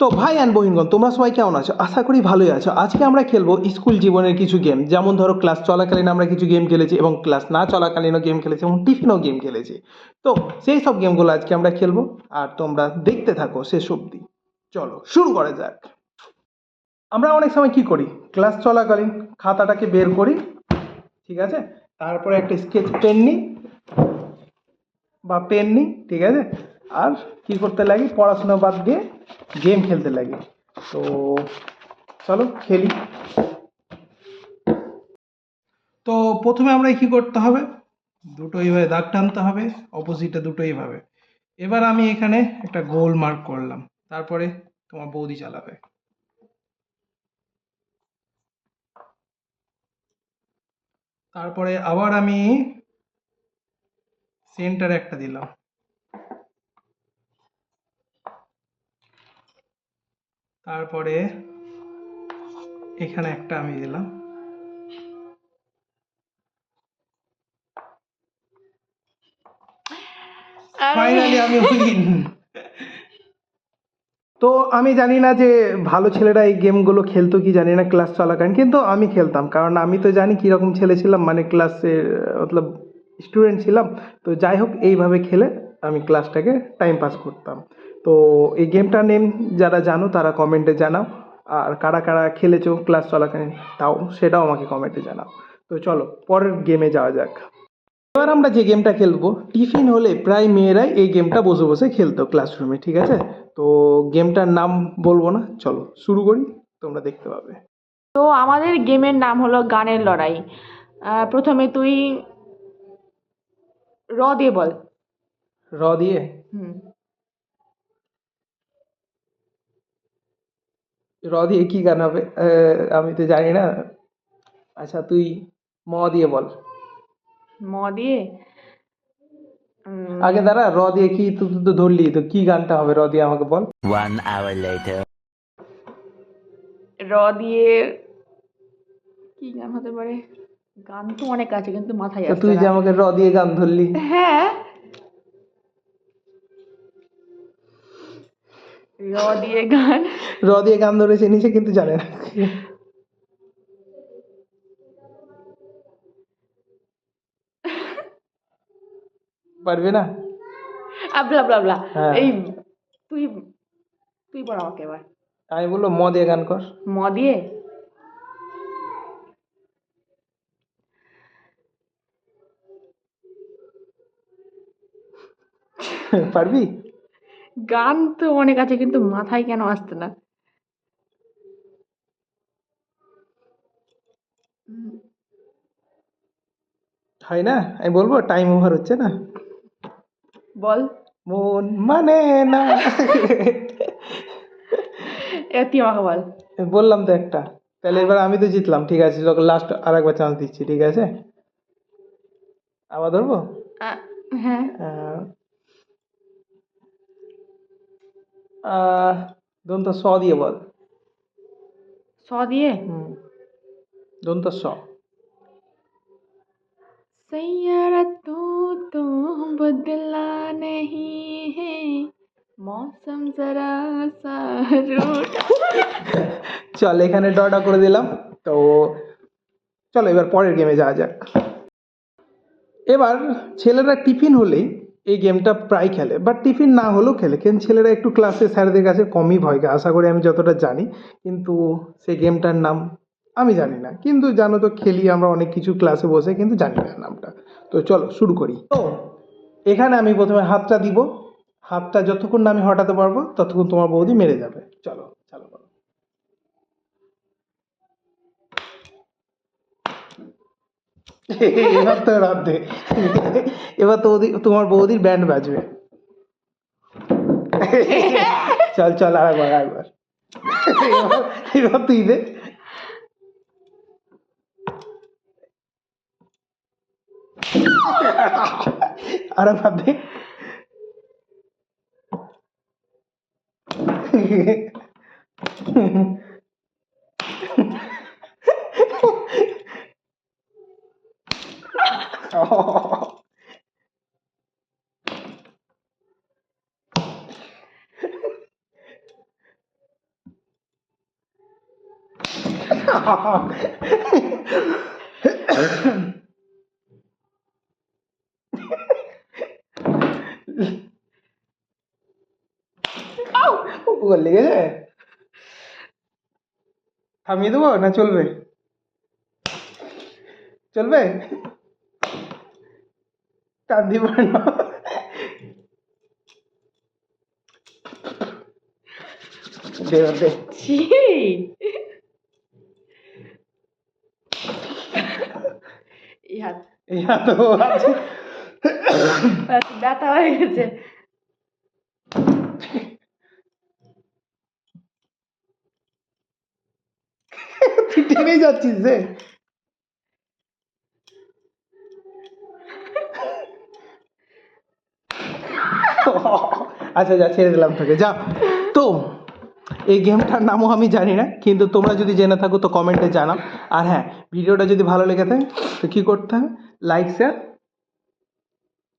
তো ভাই অ্যান্ড বহিনগণ, তোমরা সবাই কেমন আছো? আশা করি ভালোই আছো। আজকে আমরা খেলব স্কুল জীবনের কিছু গেম যেমন ধরো ক্লাস চলাকালীন আমরা কিছু গেম খেলেছি এবং ক্লাস না চলাকালীনও গেম খেলেছি এবং টিফিনও গেম খেলেছি। তো সেই সব গেমগুলো আজকে আমরা খেলব আর তোমরা দেখতে থাকো শেষ অবধি। চলো, শুরু করা যাক। আমরা অনেক সময় কি করি? ক্লাস চলাকালীন খাতাটাকে বের করি, ঠিক আছে? তারপরে একটা স্কেচ পেন নিই বা পেন নিই, ঠিক আছে? আর কি করতে লাগি? পড়াশোনা বাদ দিয়ে গেম খেলতে লাগি। তো চলো খেলি। তো প্রথমে আমরা কি করতে হবে? দুটো এইভাবে দাগ টানতে হবে অপোজিটে দুটো এইভাবে এবার আমি এখানে একটা গোল মার্ক করলাম। তারপরে তোমার বৌদি চালাবে। তারপরে আবার আমি সেন্টারে একটা দিলাম। তারপরে এখানে একটা আমি দিলাম। ফাইনালি আমি উইন তো আমি জানি না যে ভালো ছেলেরা এই গেমগুলো খেলতো কি জানি না ক্লাস চলাকালীন কিন্তু আমি খেলতাম। কারণ আমি তো জানি কীরকম ছেলে ছিলাম মানে ক্লাসে মতলব স্টুডেন্ট ছিলাম। তো যাই হোক এইভাবে খেলে আমি ক্লাসটাকে টাইম পাস করতাম। তো এই গেমটার নেম যারা জানো তারা কমেন্টে জানাও। আর কারা কারা খেলেছো ক্লাস চলাকালীন তাও সেটাও আমাকে কমেন্টে জানাও। তো চলো পরের গেমে যাওয়া যাক। এবার আমরা যে গেমটা খেলব টিফিন হলে প্রায় মেয়েরাই এই গেমটা বসে বসে খেলতো ক্লাসরুমে ঠিক আছে? তো গেমটার নাম বলব না চলো শুরু করি তোমরা দেখতে পাবে। তো আমাদের গেমের নাম হলো গানের লড়াই। প্রথমে তুই র দিয়ে বল। র দিয়ে? হুম। র দিয়ে কি গান হবে? আমি তো জানি না। আচ্ছা তুই ম দিয়ে বল। ম দিয়ে? আগে দাঁড়া র দিয়ে কি তুই তো ধরলি তো কি গানটা হবে? র দিয়ে আমাকে বল। One hour later. র দিয়ে কি গান হতে পারে? গান তো অনেক আছে কিন্তু মাথায় আসছে তুই যে আমাকে র দিয়ে গান ধরলি। হ্যাঁ। র দিয়ে গান। র দিয়ে গান ধরেছে নিচে কিন্তু জানে না। পারবে না? আবলা আবলা আবলা হ্যাঁ। এই তুই তুই আমাকে এবার। আমি বলল ম দিয়ে গান কর। ম দিয়ে? পারবি? গান তো অনেক আছে কিন্তু মাথায় কেন আসছে না? হয় না? আমি বলব টাইম ওভার হচ্ছে না? বল। মন মানে না। তুই আমাকে বল। বললাম তো একটা। তাহলে এবার আমি তো জিতলাম ঠিক আছে? লাস্ট আর একবার চান্স দিচ্ছি ঠিক আছে? আবার ধরবো? হ্যাঁ। দন্ত স দিয়ে বল স দিয়ে হুম দন্ত স सैयारा तू तो बदला नहीं है मौसम जरा सा रूठा চল এখানে ডটা করে দিলাম তো চলো এবার পরের গেমে যাওয়া যাক এবার ছেলেরা টিফিন হলেই এই গেমটা প্রায় খেলে। বাট টিফিন না হলেও খেলে। কিন্তু ছেলেরা একটু ক্লাসে স্যারদের কাছে কমই ভয় খায় আশা করি আমি যতটা জানি। কিন্তু সেই গেমটার নাম আমি জানি না। কিন্তু জানো তো, খেলি আমরা অনেক কিছু ক্লাসে বসে, কিন্তু জানি না নামটা। তো চলো, শুরু করি। তো এখানে আমি প্রথমে হাতটা দিব। হাতটা যতক্ষণ না আমি হটাতে পারব, ততক্ষণ তোমার বৌদি মেরে যাবে। চলো, চালো এবার তো রাত দে এবার তো ওদি তোমার বৌদির ব্যান্ড বাজবে চল চল আরেকবার আরেকবার এবার- এবার তুই দে আরেকবার দে ও লেগেছে থামিয়ে দেবো না চলবে চলবে টান দিব না। দে এবার দে ছি। এই হাত এই হাত ও আছে। ব্যাস, ব্যথা হয়ে গেছে। তুই যাচ্ছিস যে আচ্ছা যা ছেড়ে দিলাম তোকে যা। তো এই গেমটার নামও আমি জানি না কিন্তু তোমরা যদি জেনে থাকো তো কমেন্টে জানাও। আর হ্যাঁ ভিডিওটা যদি ভালো লেগে থাকে তো কী করতে হবে লাইক শেয়ার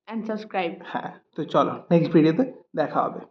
অ্যান্ড সাবস্ক্রাইব হ্যাঁ তো চলো নেক্সট ভিডিওতে দেখা হবে।